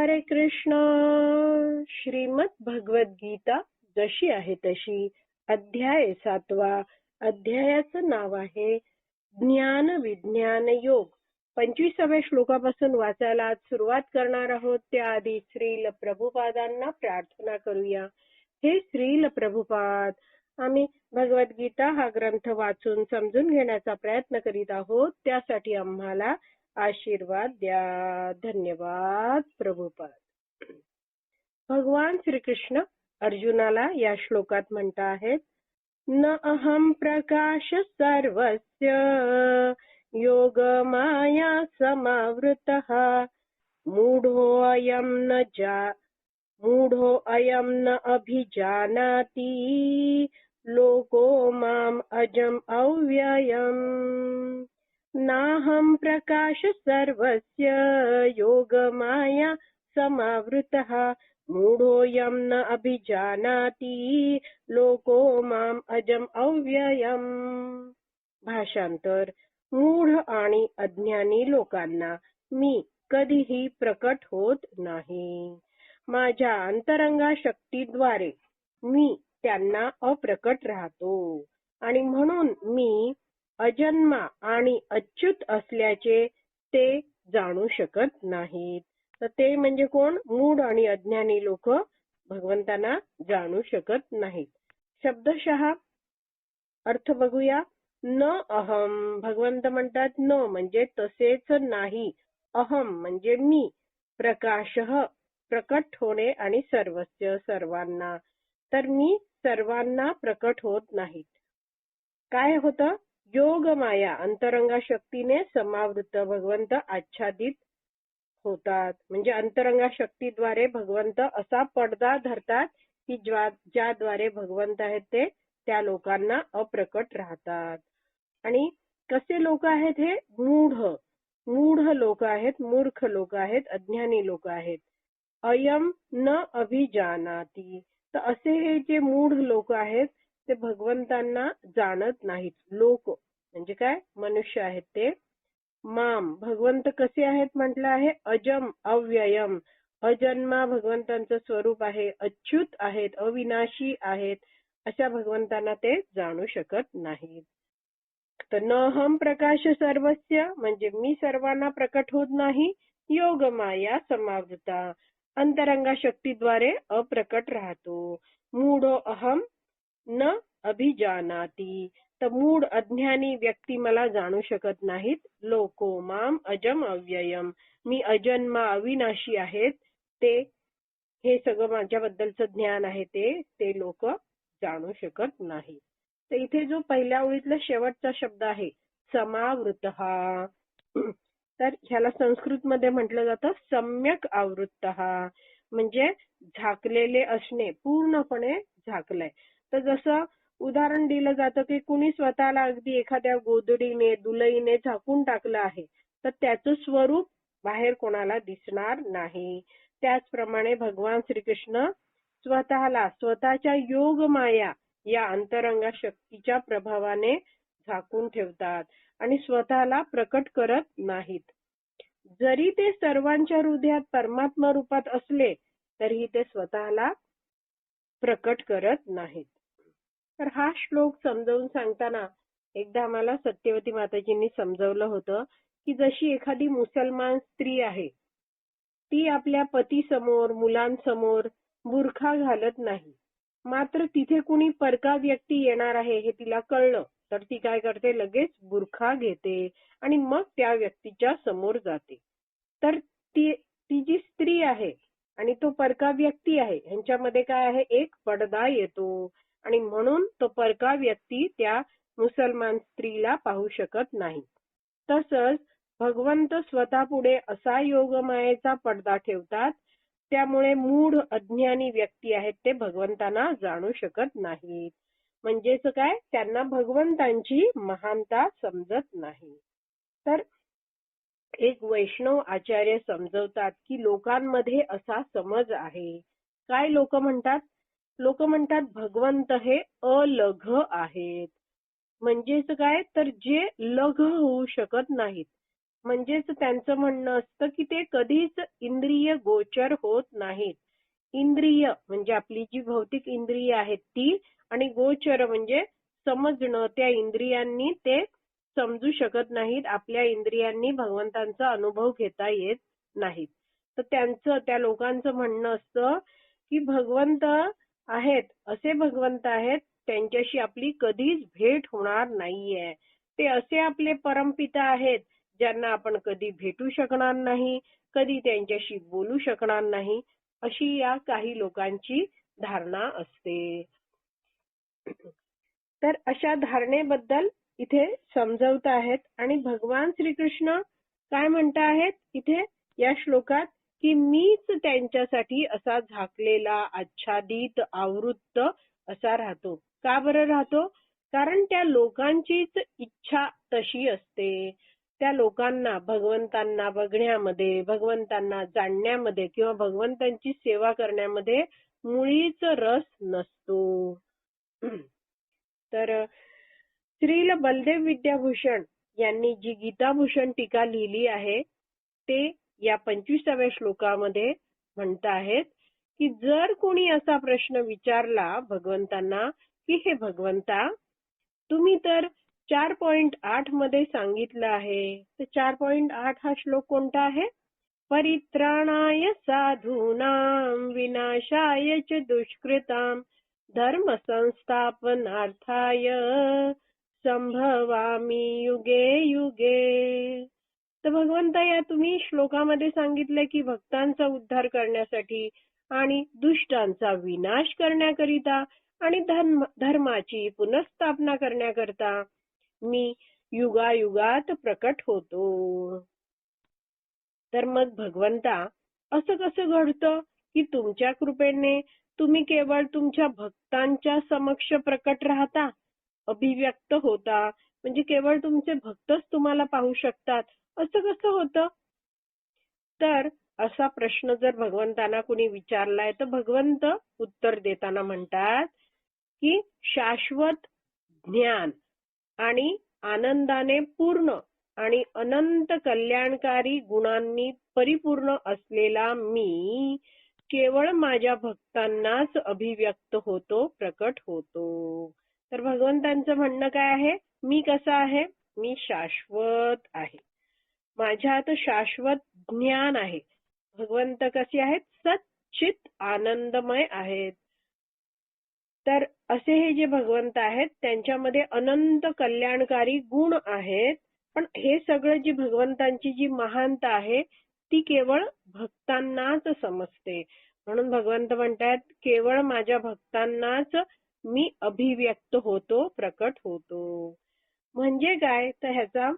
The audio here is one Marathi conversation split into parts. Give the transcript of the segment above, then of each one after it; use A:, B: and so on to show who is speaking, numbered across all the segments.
A: हरे कृष्ण. श्रीमद भगवत गीता जशी आहे तशी अध्याय सातवा अध्यायाचं नाव आहे ज्ञान विज्ञान योग. पंचवीसाव्या श्लोकापासून वाचायला आज सुरुवात करणार आहोत. त्याआधी श्रील प्रभुपादांना प्रार्थना करूया. हे श्रील प्रभुपाद आम्ही भगवद्गीता हा ग्रंथ वाचून समजून घेण्याचा प्रयत्न करीत आहोत. त्यासाठी आम्हाला आशीर्वाद द्या. धन्यवाद प्रभुपाद. भगवान श्रीकृष्ण अर्जुनाला या श्लोकात म्हणता आहेत न अहम प्रकाश सर्वस्य योग माया समावृत मूढोऽयं न जा मूढो अयम न अभिजानाती लोको माम अजम अव्ययम्। नाहं प्रकाश सर्वस्य योगमाया समावृतः। मूढोऽयं न अभिजानाति लोको माम अजम अव्ययम। भाषांतर मूढ आणि अज्ञानी लोकांना मी कधीही प्रकट होत नाही. माझ्या अंतरंगा शक्तीद्वारे मी त्यांना अप्रकट राहतो आणि म्हणून मी अजन्मा आणि अच्युत असल्याचे ते जाणू शकत नाहीत. तर ते म्हणजे कोण? मूड आणि अज्ञानी लोक भगवंतांना जाणू शकत नाहीत. शब्दशः अर्थ बघूया. न अहम भगवंत म्हणतात न म्हणजे तसेच नाही. अहम म्हणजे मी. प्रकाश प्रकट होणे आणि सर्वस्व सर्वांना. तर मी सर्वांना प्रकट होत नाहीत. काय होतं? योग माया अंतरंगा शक्तीने समावृत्त भगवंत आच्छादित होतात. म्हणजे अंतरंगा शक्तीद्वारे भगवंत असा पडदा धरतात की ज्याद्वारे भगवंत आहेत ते त्या लोकांना अप्रकट राहतात. आणि कसे लोक आहेत हे? मूढ मूढ लोक आहेत मूर्ख लोक आहेत अज्ञानी लोक आहेत. अयम न अभिजानाती. तर असे हे जे मूढ लोक आहेत ते भगवंतांना जाणत नाहीत. लोक म्हणजे काय? मनुष्य आहेत ते. माम भगवंत कसे आहेत म्हटलं आहे? अजम अव्ययम. अजन्मा भगवंतांचं स्वरूप आहे. अच्युत आहेत अविनाशी आहेत. अशा भगवंतांना ते जाणू शकत नाहीत. तर न हम प्रकाश सर्वस्य म्हणजे मी सर्वांना प्रकट होत नाही योग माया समावृता. अंतरंगा शक्तीद्वारे अप्रकट राहतो. मूढो अहम न अभिजानाती. तर मूळ अज्ञानी व्यक्ती मला जाणू शकत नाहीत. लोको माम अजम अव्ययम. मी अजन्मा अविनाशी आहेत. ते हे सगळं माझ्याबद्दलचं ज्ञान आहे ते ते लोक जाणू शकत नाही तर इथे जो पहिल्या ओळीतला शेवटचा शब्द आहे समावृत. हा तर ह्याला संस्कृत मध्ये म्हटलं जातं सम्यक आवृत्त. हा म्हणजे झाकलेले असणे पूर्णपणे झाकलंय. तर जसं उदाहरण दिलं जातं की कुणी स्वतःला अगदी एखाद्या गोदडीने दुलईने झाकून टाकलं आहे तर त्याचं स्वरूप बाहेर कोणाला दिसणार नाही. त्याचप्रमाणे भगवान श्रीकृष्ण स्वतःला स्वतःच्या योग माया या अंतरंगा शक्तीच्या प्रभावाने झाकून ठेवतात आणि स्वतःला प्रकट करत नाहीत. जरी ते सर्वांच्या हृदयात परमात्मा रूपात असले तरीही ते स्वतःला प्रकट करत नाहीत. तर हा श्लोक समजावून सांगताना एकदा आम्हाला सत्यवती माताजींनी समजवलं होतं की जशी एखादी मुसलमान स्त्री आहे ती आपल्या पती समोर मुलांसमोर बुरखा घालत नाही. मात्र तिथे कुणी परका व्यक्ती येणार आहे हे तिला कळलं. तर ती काय करते? लगेच बुरखा घेते आणि मग त्या व्यक्तीच्या समोर जाते. तर ती ती जी स्त्री आहे आणि तो परका व्यक्ती आहे ह्यांच्यामध्ये काय आहे? एक पडदा येतो. आणि म्हणून तो परका व्यक्ती त्या मुसलमान स्त्रीला पाहू शकत नाही. तसंच भगवंत स्वतः पुढे असा योगमायेचा पडदा ठेवतात त्यामुळे मूढ अज्ञानी व्यक्ती आहेत ते भगवंतांना जाणू शकत नाहीत. म्हणजेच काय? त्यांना भगवंतांची महानता समजत नाही. तर एक वैष्णव आचार्य समजवतात की लोकांमध्ये असा समज आहे. काय लोक म्हणतात? लोक म्हणतात भगवंत हे अलघ आहेत. म्हणजेच काय? तर जे लघ होऊ शकत नाहीत. म्हणजेच त्यांचं म्हणणं असतं की ते कधीच इंद्रिय गोचर होत नाहीत. इंद्रिय म्हणजे आपली जी भौतिक इंद्रिय आहेत ती आणि गोचर म्हणजे समजणं. त्या इंद्रियांनी ते समजू शकत नाहीत. आपल्या इंद्रियांनी भगवंतांचा अनुभव घेता येत नाहीत. तर त्यांचं त्या लोकांचं म्हणणं असतं की भगवंत आहेत असे भगवंत आहेत त्यांच्याशी आपली कधीच भेट होणार नाहीये. ते असे आपले परमपिता आहेत ज्यांना आपण कधी भेटू शकणार नाही कधी त्यांच्याशी बोलू शकणार नाही अशी या काही लोकांची धारणा असते. तर अशा धारणेबद्दल इथे समजवत आहेत आणि भगवान श्रीकृष्ण काय म्हणता आहेत? इथे या श्लोकात की मीच त्यांच्यासाठी असा झाकलेला आच्छादित आवृत्त असा राहतो. का बरं राहतो? कारण त्या लोकांचीच इच्छा तशी असते. त्या लोकांना भगवंतांना बघण्यामध्ये भगवंतांना जाणण्यामध्ये किंवा भगवंतांची सेवा करण्यामध्ये मुळीच रस नसतो. तर श्रील बलदेव विद्याभूषण यांनी जी गीताभूषण टीका लिहिली आहे ते या पंचवीसाव्या श्लोकामध्ये म्हणत आहेत की जर कोणी असा प्रश्न विचारला भगवंतांना की हे भगवंता तुम्ही तर चार पॉइंट आठमध्ये सांगितलं आहे. तर चार पॉइंट आठ हा श्लोक कोणता आहे? परित्राणाय साधूनाम विनाशाय च दुष्कृताम धर्म संस्थापनार्थाय संभवामी युगे युगे। तर भगवंता या तुम्ही श्लोकामध्ये सांगितलंय की भक्तांचा उद्धार करण्यासाठी आणि दुष्टांचा विनाश करण्याकरिता आणि धर्म धर्माची पुनर्स्थापना करण्याकरता मी युगायुगात प्रकट होतो. तर मग भगवंता असं कसं घडतं की तुमच्या कृपेने तुम्ही केवळ तुमच्या भक्तांच्या समक्ष प्रकट राहता अभिव्यक्त होता म्हणजे केवळ तुमचे भक्तच तुम्हाला पाहू शकतात असं कसं होतं? तर असा प्रश्न जर भगवंतांना कुणी विचारलाय तर भगवंत उत्तर देताना म्हणतात की शाश्वत ज्ञान आणि आनंदाने पूर्ण आणि अनंत कल्याणकारी गुणांनी परिपूर्ण असलेला मी केवळ माझ्या भक्तांनाच अभिव्यक्त होतो प्रकट होतो. तर भगवंतांचं म्हणणं काय आहे? मी कसा आहे? मी शाश्वत आहे. माझ्यात शाश्वत ज्ञान आहे. भगवंत कसे आहेत? सच्चित आनंदमय आहेत. तर असे हे जे भगवंत आहेत त्यांच्यामध्ये अनंत कल्याणकारी गुण आहेत. पण हे सगळं जी भगवंतांची जी महानता आहे ती केवळ भक्तांनाच समजते. म्हणून भगवंत म्हणतात केवळ माझ्या भक्तांनाच मी अभिव्यक्त होतो प्रकट होतो. म्हणजे काय? तर ह्याचा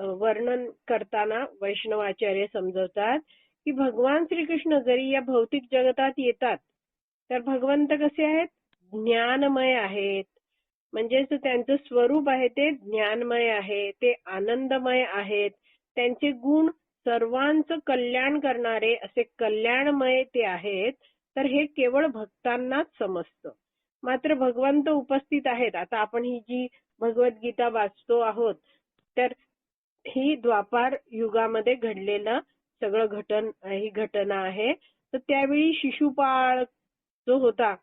A: वर्णन करताना वैष्णवाचार्य समजवतात की भगवान श्रीकृष्ण जरी या भौतिक जगतात येतात तर भगवंत कसे आहेत? ज्ञानमय आहेत. म्हणजेच त्यांचं स्वरूप आहे ते ज्ञानमय आहे ते आनंदमय आहेत. त्यांचे गुण सर्वांचं कल्याण करणारे असे कल्याणमय ते आहेत तर हे केवळ भक्तांनाच समजतं. मात्र भगवंत उपस्थित आहेत. आता आपण ही जी भगवद्गीता वाचतो आहोत तर ही द्वापार युगामध्ये घडलेलं सगळं घटन ही घटना आहे. तर त्यावेळी शिशुपाळ जो होता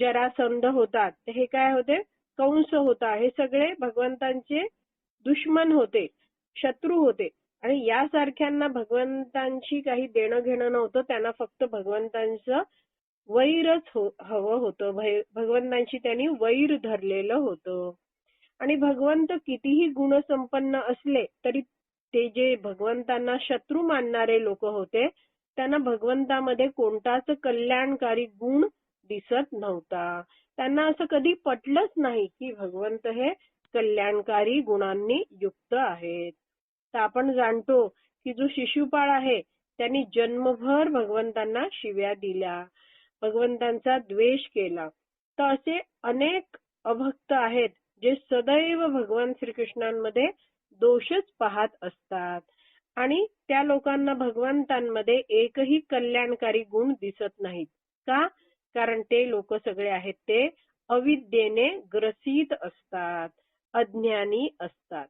A: जरासंध होता हे काय होते? कंस होता. हे सगळे भगवंतांचे दुश्मन होते शत्रू होते. आणि यासारख्यांना भगवंतांशी काही देणं घेणं नव्हतं. त्यांना फक्त भगवंतांचं वैरच हो, हवं होतं. भगवंतांशी त्यांनी वैर धरलेलं होतं. आणि भगवंत कितीही गुणसंपन्न असले तरी ते जे भगवंतांना शत्रू मानणारे लोक होते त्यांना भगवंतामध्ये कोणताच कल्याणकारी गुण दिसत नव्हता. त्यांना असं कधी पटलंच नाही की भगवंत हे कल्याणकारी गुणांनी युक्त आहेत. तर आपण जाणतो की जो शिशुपाळ आहे त्यांनी जन्मभर भगवंतांना शिव्या दिल्या. भगवंतांचा द्वेष केला. तर असे अनेक अभक्त आहेत जे सदैव भगवान श्रीकृष्णांमध्ये दोषच पाहत असतात. आणि त्या लोकांना भगवंतांमध्ये एकही कल्याणकारी गुण दिसत नाहीत. का? कारण ते लोक सगळे आहेत ते अविद्येने ग्रसित असतात अज्ञानी असतात.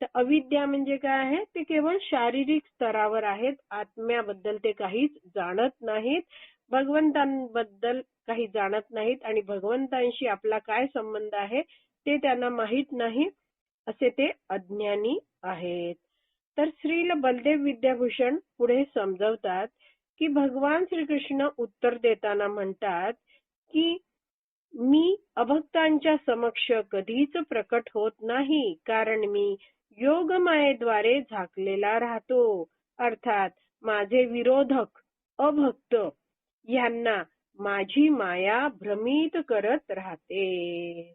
A: तर अविद्या म्हणजे काय आहे? ते केवळ शारीरिक स्तरावर आहेत आत्म्याबद्दल ते काहीच जाणत नाहीत भगवंतांबद्दल काही जाणत नाहीत आणि भगवंतांशी आपला काय संबंध आहे? ते त्यांना माहीत नाही असे ते अज्ञानी आहेत. तर श्रील बलदेव विद्याभूषण पुढे समजवतात की भगवान श्रीकृष्ण उत्तर देताना म्हणतात की मी अभक्तांच्या समक्ष कधीच प्रकट होत नाही कारण मी योगमायेद्वारे झाकलेला राहतो. अर्थात माझे विरोधक अभक्त यांना माझी माया भ्रमित करत राहते.